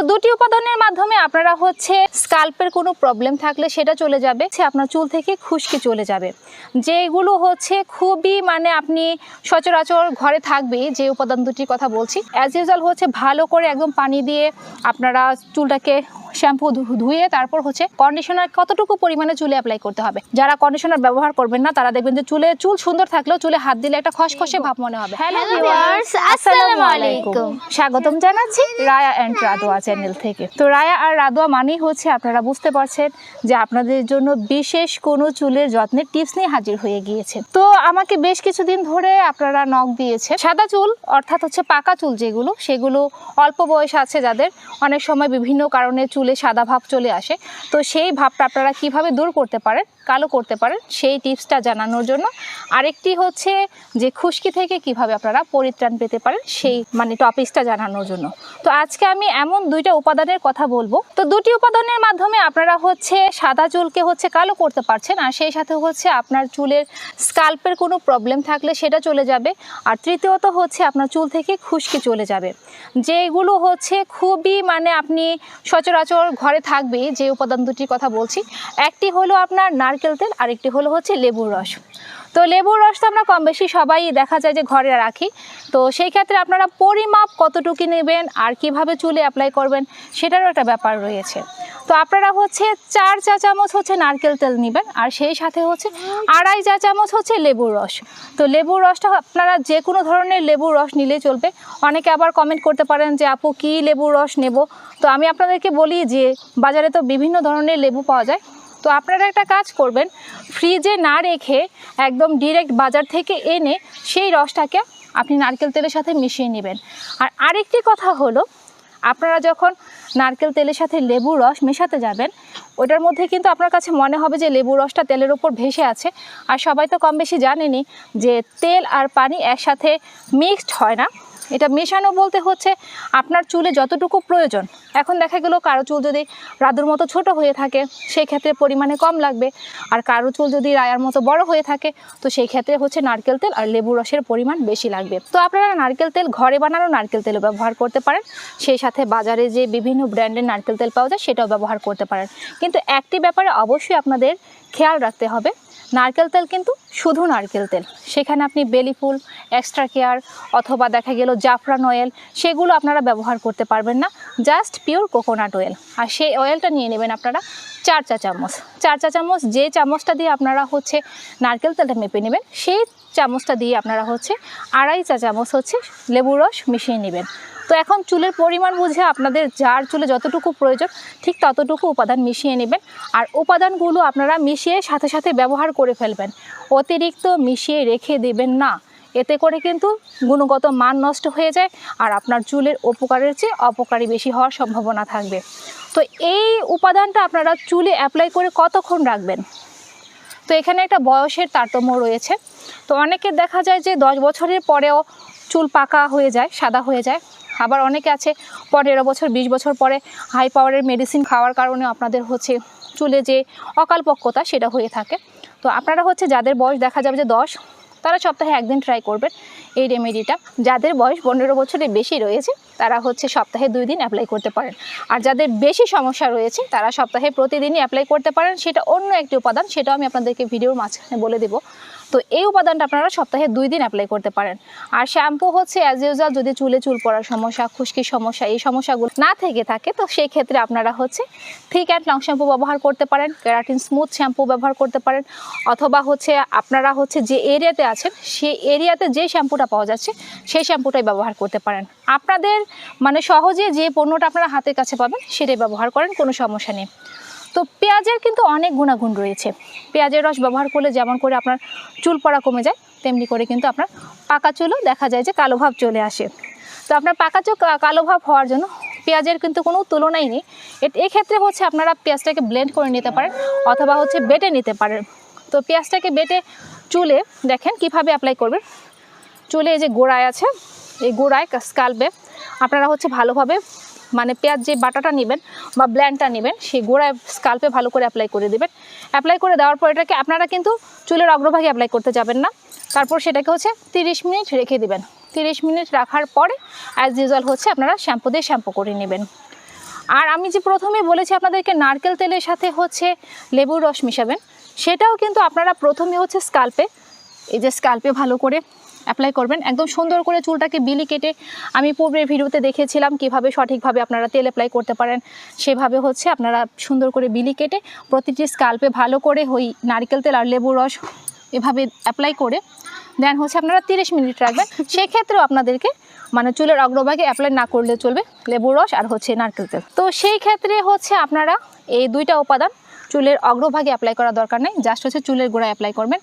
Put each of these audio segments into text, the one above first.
তো দুটি উপাদানের মাধ্যমে আপনারা হচ্ছে স্কাল্পের কোনো প্রবলেম থাকলে সেটা চলে যাবে। সে আপনার চুল থেকে খুশকি চলে যাবে। যেগুলো হচ্ছে খুবই মানে আপনি সচরাচর ঘরে থাকবে যে উপাদান দুটির কথা বলছি। অ্যাজ ইউজাল হচ্ছে ভালো করে একদম পানি দিয়ে আপনারা চুলটাকে শ্যাম্পু ধুয়ে তারপর হচ্ছে কন্ডিশনার কতটুকু পরিমাণে চুলে অ্যাপ্লাই করতে হবে? যারা কন্ডিশনার ব্যবহার করবেন না তারা দেখবেন যে চুলে চুল সুন্দর থাকলেও চুলে হাত দিলে একটা খসখসে ভাব মনে হবে। হ্যালো আসসালামু আলাইকুম। স্বাগতম জানাচ্ছি রায়া অ্যান্ড রাদোয়া চ্যানেল থেকে। তো রায়া আর রাদোয়া মানেই হচ্ছে আপনারা বুঝতে পারছেন যে আপনাদের জন্য বিশেষ কোনো চুলের যত্নের টিপস নিয়ে হাজির হয়ে গিয়েছে। তো আমাকে বেশ কিছুদিন ধরে আপনারা নখ দিয়েছে। সাদা চুল অর্থাৎ হচ্ছে পাকা চুল যেগুলো সেগুলো অল্প বয়স আছে যাদের। অনেক সময় বিভিন্ন কারণে চুলে সাদা ভাব চলে আসে। তো সেই ভাবটা আপনারা কীভাবে দূর করতে পারেন? কালো করতে পারেন, সেই টিপসটা জানানোর জন্য। আরেকটি হচ্ছে যে খুশকি থেকে কীভাবে আপনারা পরিত্রাণ পেতে পারেন, সেই মানে টপিকসটা জানানোর জন্য। তো আজকে আমি এমন দুইটা উপাদানের কথা বলব। তো দুটি উপাদানের মাধ্যমে আপনারা হচ্ছে সাদা চুলকে হচ্ছে কালো করতে পারছেন, আর সেই সাথে হচ্ছে আপনার চুলের স্কাল্পের কোনো প্রবলেম থাকলে সেটা চলে যাবে। আর তৃতীয়ত হচ্ছে আপনার চুল থেকে খুশকি চলে যাবে। যেগুলো হচ্ছে খুবই মানে আপনি সচরাচর ঘরে থাকবে যে উপাদান দুটির কথা বলছি। একটি হলো আপনার নারকেল তেল, আরেকটি হলো হচ্ছে লেবুর রস। তো লেবুর রস তো আমরা কম বেশি সবাই দেখা যায় যে ঘরে রাখি। তো সেই ক্ষেত্রে আপনারা পরিমাপ কতটুকু নেবেন আর কীভাবে চুলে অ্যাপ্লাই করবেন সেটারও একটা ব্যাপার রয়েছে। তো আপনারা হচ্ছে চার চা চামচ হচ্ছে নারকেল তেল নেবেন আর সেই সাথে হচ্ছে আড়াই চা চামচ হচ্ছে লেবুর রস। তো লেবুর রসটা আপনারা যে কোনো ধরনের লেবুর রস নিলেই চলবে। অনেকে আবার কমেন্ট করতে পারেন যে, আপু, কী লেবুর রস নেব? তো আমি আপনাদেরকে বলি যে, বাজারে তো বিভিন্ন ধরনের লেবু পাওয়া যায়। তো আপনারা একটা কাজ করবেন ফ্রিজে না রেখে একদম ডিরেক্ট বাজার থেকে এনে সেই রসটাকে আপনি নারকেল তেলের সাথে মিশিয়ে নেবেন। আর আরেকটি কথা হলো, আপনারা যখন নারকেল তেলের সাথে লেবুর রস মেশাতে যাবেন, ওটার মধ্যে কিন্তু আপনার কাছে মনে হবে যে লেবুর রসটা তেলের ওপর ভেসে আছে। আর সবাই তো কম বেশি জানেনি যে তেল আর পানি একসাথে মিক্সড হয় না। এটা মেশানো বলতে হচ্ছে আপনার চুলে যতটুকু প্রয়োজন। এখন দেখা গেল কারও চুল যদি রাদুর মতো ছোট হয়ে থাকে, সেই ক্ষেত্রে পরিমাণে কম লাগবে। আর কারও চুল যদি রায়ার মতো বড় হয়ে থাকে, তো সেই ক্ষেত্রে হচ্ছে নারকেল তেল আর লেবু রসের পরিমাণ বেশি লাগবে। তো আপনারা নারকেল তেল ঘরে বানানো নারকেল তেলও ব্যবহার করতে পারেন। সেই সাথে বাজারে যে বিভিন্ন ব্র্যান্ডের নারকেল তেল পাওয়া যায়, সেটাও ব্যবহার করতে পারেন। কিন্তু একটি ব্যাপারে অবশ্যই আপনাদের খেয়াল রাখতে হবে নারকেল তেল কিন্তু শুধু নারকেল তেল। সেখানে আপনি বেলি ফুল এক্সট্রা কেয়ার অথবা দেখা গেল জাফরান অয়েল সেগুলো আপনারা ব্যবহার করতে পারবেন না। জাস্ট পিওর কোকোনাট অয়েল আর সেই অয়েলটা নিয়ে নেবেন আপনারা চার চা চামচ চার চা চামচ যে চামচটা দিয়ে আপনারা হচ্ছে নারকেল তেলটা মেপে নেবেন, সেই চামচটা দিয়ে আপনারা হচ্ছে আড়াই চা চামচ হচ্ছে লেবুর রস মিশিয়ে নেবেন। তো এখন চুলের পরিমাণ বুঝে আপনাদের যার চুলে যতটুকু প্রয়োজন, ঠিক ততটুকু উপাদান মিশিয়ে নেবেন। আর উপাদানগুলো আপনারা মিশিয়ে সাথে সাথে ব্যবহার করে ফেলবেন। অতিরিক্ত মিশিয়ে রেখে দেবেন না। এতে করে কিন্তু গুণগত মান নষ্ট হয়ে যায় আর আপনার চুলের উপকারের চেয়ে অপকারী বেশি হওয়ার সম্ভাবনা থাকবে। তো এই উপাদানটা আপনারা চুলে অ্যাপ্লাই করে কতক্ষণ রাখবেন? তো এখানে একটা বয়সের তারতম্য রয়েছে। তো অনেকের দেখা যায় যে দশ বছরের পরেও চুল পাকা হয়ে যায়, সাদা হয়ে যায়। আবার অনেকে আছে পনেরো বছর, বিশ বছর পরে হাই পাওয়ারের মেডিসিন খাওয়ার কারণে আপনাদের হচ্ছে চুলে যে অকালপক্কতা সেটা হয়ে থাকে। তো আপনারা হচ্ছে যাদের বয়স দেখা যাবে যে দশ, তারা সপ্তাহে একদিন ট্রাই করবেন এই রেমেডিটা যাদের বয়স পনেরো বছরের বেশি রয়েছে, তারা হচ্ছে সপ্তাহে দুই দিন অ্যাপ্লাই করতে পারেন। আর যাদের বেশি সমস্যা রয়েছে, তারা সপ্তাহে প্রতিদিনই অ্যাপ্লাই করতে পারেন। সেটা অন্য একটি উপাদান, সেটাও আমি আপনাদেরকে ভিডিওর মাঝখানে বলে দেবো। তো এই উপাদানটা আপনারা সপ্তাহে দুই দিন অ্যাপ্লাই করতে পারেন। আর শ্যাম্পু হচ্ছে অ্যাজ ইউজাল যদি চুলে চুল পড়ার সমস্যা, খুশকির সমস্যা, এই সমস্যাগুলো না থেকে থাকে, তো সেই ক্ষেত্রে আপনারা হচ্ছে থিক অ্যান্ড লং শ্যাম্পু ব্যবহার করতে পারেন কেরাটিন স্মুথ শ্যাম্পু ব্যবহার করতে পারেন, অথবা হচ্ছে আপনারা হচ্ছে যে এরিয়াতে আছেন, সেই এরিয়াতে যে শ্যাম্পুটা পাওয়া যাচ্ছে, সেই শ্যাম্পুটাই ব্যবহার করতে পারেন। আপনাদের মানে সহজে যে পণ্যটা আপনারা হাতের কাছে পাবেন, সেটাই ব্যবহার করেন, কোনো সমস্যা নেই। তো পেঁয়াজের কিন্তু অনেক গুণাগুণ রয়েছে। পেঁয়াজের রস ব্যবহার করলে যেমন করে আপনার চুল পড়া কমে যায়, তেমনি করে কিন্তু আপনার পাকা চুলও দেখা যায় যে কালো ভাব চলে আসে। তো আপনার পাকা চুল কালো ভাব হওয়ার জন্য পেঁয়াজের কিন্তু কোনো তুলনাই নেই। এক্ষেত্রে হচ্ছে আপনারা পেঁয়াজটাকে ব্লেন্ড করে নিতে পারেন অথবা হচ্ছে বেটে নিতে পারেন। তো পেঁয়াজটাকে বেটে চুলে দেখেন কীভাবে অ্যাপ্লাই করবেন। চুলে যে গোড়ায় আছে, এই গোড়ায় স্কাল্পে আপনারা হচ্ছে ভালোভাবে মানে পেঁয়াজ যে বাটাটা নেবেন বা ব্ল্যান্ডটা নেবেন, সেই গোড়ায় স্কাল্পে ভালো করে অ্যাপ্লাই করে দেবেন। অ্যাপ্লাই করে দেওয়ার পর এটাকে আপনারা কিন্তু চুলের অগ্রভাগে অ্যাপ্লাই করতে যাবেন না। তারপর সেটাকে হচ্ছে তিরিশ মিনিট রেখে দেবেন। তিরিশ মিনিট রাখার পরে অ্যাজ ইউজুয়াল হচ্ছে আপনারা শ্যাম্পু দিয়ে শ্যাম্পু করে নেবেন। আর আমি যে প্রথমে বলেছি আপনাদেরকে নারকেল তেলের সাথে হচ্ছে লেবুর রস মিশাবেন, সেটাও কিন্তু আপনারা প্রথমে হচ্ছে স্কাল্পে এই যে স্কাল্পে ভালো করে অ্যাপ্লাই করবেন। একদম সুন্দর করে চুলটাকে বিলি কেটে আমি পূর্বের ভিডিওতে দেখেছিলাম কীভাবে সঠিকভাবে আপনারা তেল অ্যাপ্লাই করতে পারেন। সেভাবে হচ্ছে আপনারা সুন্দর করে বিলি কেটে প্রতিটি স্কাল্পে ভালো করে ওই নারকেল তেল আর লেবুর রস এভাবে অ্যাপ্লাই করে দেন হচ্ছে আপনারা তিরিশ মিনিট রাখবেন। সেক্ষেত্রেও আপনাদেরকে মানে চুলের অগ্রভাগে অ্যাপ্লাই না করলে চলবে লেবুর রস আর হচ্ছে নারকেল তেল। তো সেই ক্ষেত্রে হচ্ছে আপনারা এই দুইটা উপাদান চুলের অগ্রভাগে অ্যাপ্লাই করা দরকার নেই জাস্ট হচ্ছে চুলের গোড়ায় অ্যাপ্লাই করবেন।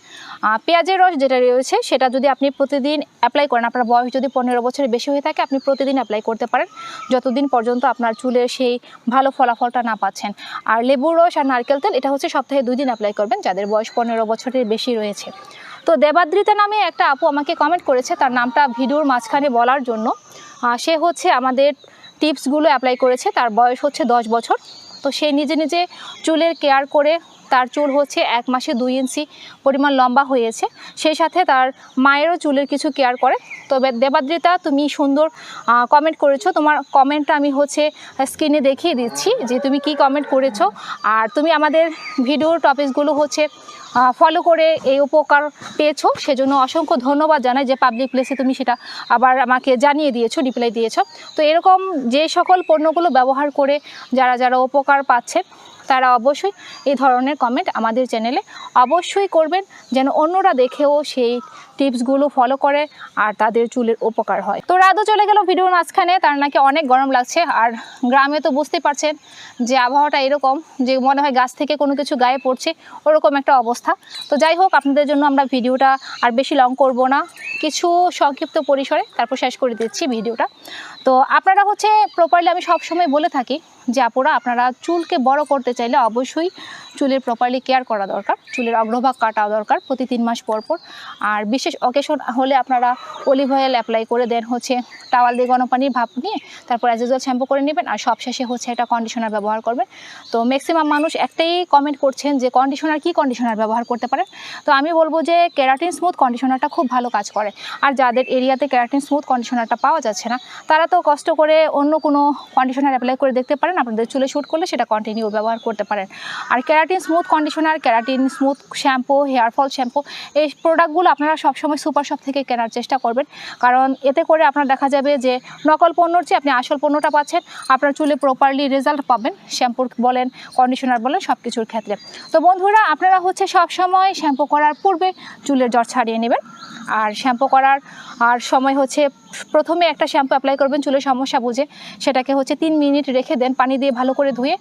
পেঁয়াজের রস যেটা রয়েছে, সেটা যদি আপনি প্রতিদিন অ্যাপ্লাই করেন, আপনার বয়স যদি পনেরো বছরের বেশি হয়ে থাকে, আপনি প্রতিদিন অ্যাপ্লাই করতে পারেন। যতদিন পর্যন্ত আপনার চুলের সেই ভালো ফলাফলটা না পাচ্ছেন। আর লেবুর রস আর নারকেল তেল, এটা হচ্ছে সপ্তাহে দুই দিন অ্যাপ্লাই করবেন, যাদের বয়স পনেরো বছরের বেশি রয়েছে। তো দেবাদ্রিতা নামে একটা আপু আমাকে কমেন্ট করেছে, তার নামটা ভিডিওর মাঝখানে বলার জন্য। সে হচ্ছে আমাদের টিপসগুলো অ্যাপ্লাই করেছে, তার বয়স হচ্ছে দশ বছর। তো সে নিজে নিজে চুলের কেয়ার করে তার চুল হচ্ছে এক মাসে দুই ইঞ্চি পরিমাণ লম্বা হয়েছে। সেই সাথে তার মায়েরও চুলের কিছু কেয়ার করে। তবে দেবাদ্রিতা, তুমি সুন্দর কমেন্ট করেছ। তোমার কমেন্টটা আমি হচ্ছে স্ক্রিনে দেখিয়ে দিচ্ছি যে তুমি কি কমেন্ট করেছ। আর তুমি আমাদের ভিডিওর টপিকসগুলো হচ্ছে ফলো করে এই উপকার পেয়েছ। সেজন্য অসংখ্য ধন্যবাদ জানাই যে পাবলিক প্লেসে তুমি সেটা আবার আমাকে জানিয়ে দিয়েছ রিপ্লাই দিয়েছ। তো এরকম যে সকল পণ্যগুলো ব্যবহার করে যারা যারা উপকার পাচ্ছেন তারা অবশ্যই এই ধরনের কমেন্ট আমাদের চ্যানেলে অবশ্যই করবেন, যেন অন্যরা দেখেও সেই টিপসগুলো ফলো করে আর তাদের চুলের উপকার হয়। তো রাতও চলে গেল ভিডিওর মাঝখানে, তার নাকি অনেক গরম লাগছে আর গ্রামে তো বুঝতে পারছেন যে আবহাওয়াটা এরকম যে মনে হয় গাছ থেকে কোনো কিছু গায়ে পড়ছে, ওরকম একটা অবস্থা। তো যাই হোক, আপনাদের জন্য আমরা ভিডিওটা আর বেশি লং করব না। কিছু সংক্ষিপ্ত পরিসরে তারপর শেষ করে দিচ্ছি ভিডিওটা। তো আপনারা হচ্ছে প্রপারলি আমি সবসময় বলে থাকি যে আপুরা, আপনারা চুলকে বড় করতে চাইলে অবশ্যই চুলের প্রপারলি কেয়ার করা দরকার, চুলের অগ্রভাগ কাটা দরকার প্রতি তিন মাস পর পর। আর বিশেষ অকেশন হলে আপনারা অলিভ অয়েল অ্যাপ্লাই করে দেন হচ্ছে টাওয়াল দিয়ে গরম পানির ভাপ নিয়ে, তারপর অ্যাজ ইউজুয়াল শ্যাম্পু করে নেবেন আর সবশেষে হচ্ছে একটা কন্ডিশনার ব্যবহার করবেন। তো ম্যাক্সিমাম মানুষ একটাই কমেন্ট করছেন যে কন্ডিশনার কি কন্ডিশনার ব্যবহার করতে পারেন? তো আমি বলব যে কেরাটিন স্মুথ কন্ডিশনারটা খুব ভালো কাজ করে। আর যাদের এরিয়াতে ক্যারাটিন স্মুথ কন্ডিশনারটা পাওয়া যাচ্ছে না, তারা তো কষ্ট করে অন্য কোনো কন্ডিশনার অ্যাপ্লাই করে দেখতে পারেন, আপনাদের চুলে শ্যুট করলে সেটা কন্টিনিউ ব্যবহার করতে পারেন। আর keratin smooth conditioner keratin smooth shampoo hair fall shampoo এই প্রোডাক্টগুলো আপনারা সবসময় সুপার শপ থেকে কেনার চেষ্টা করবেন। কারণ এতে করে আপনার দেখা যাবে যে নকল পণ্যর চেয়ে আপনি আসল পণ্যটা পাচ্ছেন, আপনার চুলে প্রপারলি রেজাল্ট পাবেন শ্যাম্পুর বলেন কন্ডিশনার বলেন সব কিছুর ক্ষেত্রে। তো বন্ধুরা, আপনারা হচ্ছে সব সময় শ্যাম্পু করার পূর্বে চুলের জ্বর ছাড়িয়ে নেবেন, আর শ্যাম্পু করার আর সময় হচ্ছে প্রথমে একটা শ্যাম্পু অ্যাপ্লাই করবেন চুলের সমস্যা বুঝে। সেটাকে হচ্ছে তিন মিনিট রেখে দেন পানি দিয়ে ভালো করে ধুয়ে।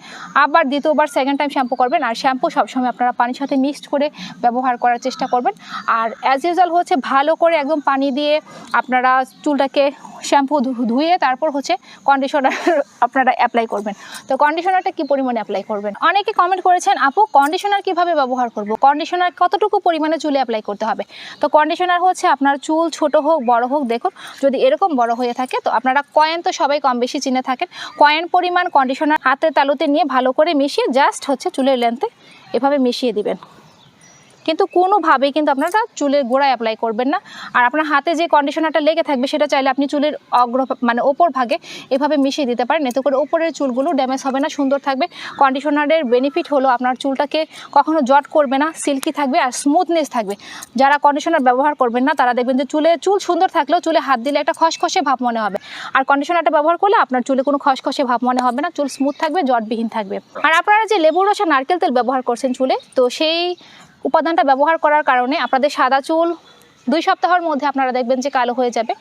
আবার দ্বিতীয়বার সেকেন্ড টাইম শ্যাম্পু করবেন আর শ্যাম্পু সবসময় আপনারা পানির সাথে মিক্সড করে ব্যবহার করার চেষ্টা করবেন। আর অ্যাজ ইউজুয়াল হচ্ছে ভালো করে একদম পানি দিয়ে আপনারা চুলটাকে শ্যাম্পু ধুয়ে তারপর হচ্ছে কন্ডিশনার আপনারা অ্যাপ্লাই করবেন। তো কন্ডিশনারটা কি পরিমাণে অ্যাপ্লাই করবেন? অনেকে কমেন্ট করেছেন, আপু কন্ডিশনার কীভাবে ব্যবহার করব? কন্ডিশনার কতটুকু পরিমাণে চুলে অ্যাপ্লাই করতে হবে? তো কন্ডিশনার হচ্ছে আপনার চুল ছোট হোক, বড় হোক, দেখুন, যদি এরকম বড় হয়ে থাকে, তো আপনারা কয়েন তো সবাই কম বেশি চিনে থাকেন। কয়েন পরিমাণ কন্ডিশনার হাতে তালুতে নিয়ে ভালো করে মিশিয়ে জাস্ট হচ্ছে চুলের লেন্থে এভাবে মিশিয়ে দিবেন। কিন্তু কোনোভাবেই কিন্তু আপনারা চুলের গোড়ায় অ্যাপ্লাই করবেন না। আর আপনার হাতে যে কন্ডিশনারটা লেগে থাকবে, সেটা চাইলে আপনি চুলের অগ্র মানে ওপর ভাগে এভাবে মিশিয়ে দিতে পারেন। এতে করে ওপরের চুলগুলো ড্যামেজ হবে না, সুন্দর থাকবে। কন্ডিশনারের বেনিফিট হলো আপনার চুলটাকে কখনো জট করবে না সিল্কি থাকবে আর স্মুথনেস থাকবে। যারা কন্ডিশনার ব্যবহার করবেন না, তারা দেখবেন যে চুলে, চুল সুন্দর থাকলেও চুলে হাত দিলে একটা খসখসে ভাব মনে হবে। আর কন্ডিশনারটা ব্যবহার করলে আপনার চুলে কোনো খসখসে ভাব মনে হবে না, চুল স্মুথ থাকবে, জটবিহীন থাকবে। আর আপনারা যে লেবুর রস নারকেল তেল ব্যবহার করছেন চুলে, তো সেই উপাদানটা ব্যবহার করার কারণে আপনাদের সাদা চুল দুই সপ্তাহের মধ্যে আপনারা দেখবেন যে কালো হয়ে যাবে।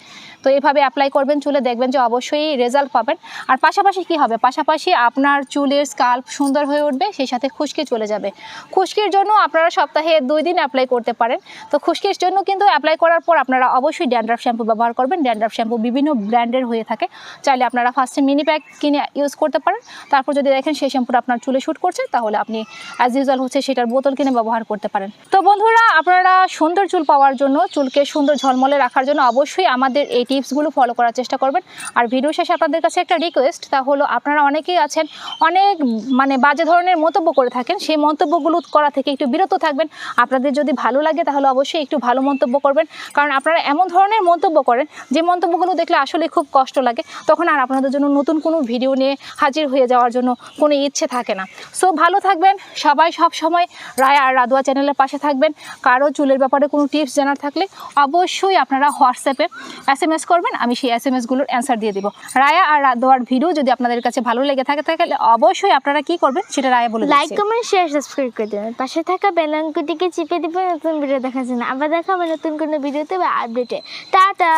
তো এইভাবে অ্যাপ্লাই করবেন, চুলে দেখবেন যে অবশ্যই রেজাল্ট পাবেন। আর পাশাপাশি কি হবে? পাশাপাশি আপনার চুলের স্কাল্প সুন্দর হয়ে উঠবে, সেই সাথে খুশকি চলে যাবে। খুশকির জন্য আপনারা সপ্তাহে দুই দিন অ্যাপ্লাই করতে পারেন। তো খুশকির জন্য কিন্তু অ্যাপ্লাই করার পর আপনারা অবশ্যই ড্যান্ড্রাফ শ্যাম্পু ব্যবহার করবেন। ড্যান্ড্রাফ শ্যাম্পু বিভিন্ন ব্র্যান্ডের হয়ে থাকে। চাইলে আপনারা ফার্স্টে মিনি প্যাক কিনে ইউজ করতে পারেন। তারপর যদি দেখেন সেই শ্যাম্পুটা আপনার চুলে শ্যুট করছে, তাহলে আপনি অ্যাজ ইউজুয়াল হচ্ছে সেটার বোতল কিনে ব্যবহার করতে পারেন। তো বন্ধুরা, আপনারা সুন্দর চুল পাওয়ার জন্য চুলকে সুন্দর ঝলমলে রাখার জন্য অবশ্যই আমাদের এই টিপসগুলো ফলো করার চেষ্টা করবেন। আর ভিডিও শেষে আপনাদের কাছে একটা রিকোয়েস্ট তা হলো আপনারা অনেকেই আছেন, অনেক মানে বাজে ধরনের মন্তব্য করে থাকেন, সেই মন্তব্যগুলো করা থেকে একটু বিরত থাকবেন। আপনাদের যদি ভালো লাগে, তাহলে অবশ্যই একটু ভালো মন্তব্য করবেন। কারণ আপনারা এমন ধরনের মন্তব্য করেন, যে মন্তব্যগুলো দেখলে আসলে খুব কষ্ট লাগে, তখন আর আপনাদের জন্য নতুন কোনো ভিডিও নিয়ে হাজির হয়ে যাওয়ার জন্য কোনো ইচ্ছে থাকে না। সো ভালো থাকবেন সবাই সব সময় রায় আর রাদুয়া চ্যানেলের পাশে থাকবেন। কারও চুলের ব্যাপারে কোনো টিপস জানার থাকলে অবশ্যই আপনারা হোয়াটসঅ্যাপে এস এম এস করবেন আমি সেই এস এম এসগুলোর অ্যান্সার দিয়ে দিব। রায়া আর দোয়ার ভিডিও যদি আপনাদের কাছে ভালো লেগে থাকে তাহলে অবশ্যই আপনারা কি করবেন সেটা রায়া বলে লাইক কমেন্ট শেয়ার সাবস্ক্রাইব করে দেবেন। পাশে থাকা বেলাঙ্কুটিকে চিপে দিবেন নতুন ভিডিও দেখার জন্য। আবার দেখা হবে নতুন কোনো ভিডিওতে বা আপডেটে টাটা!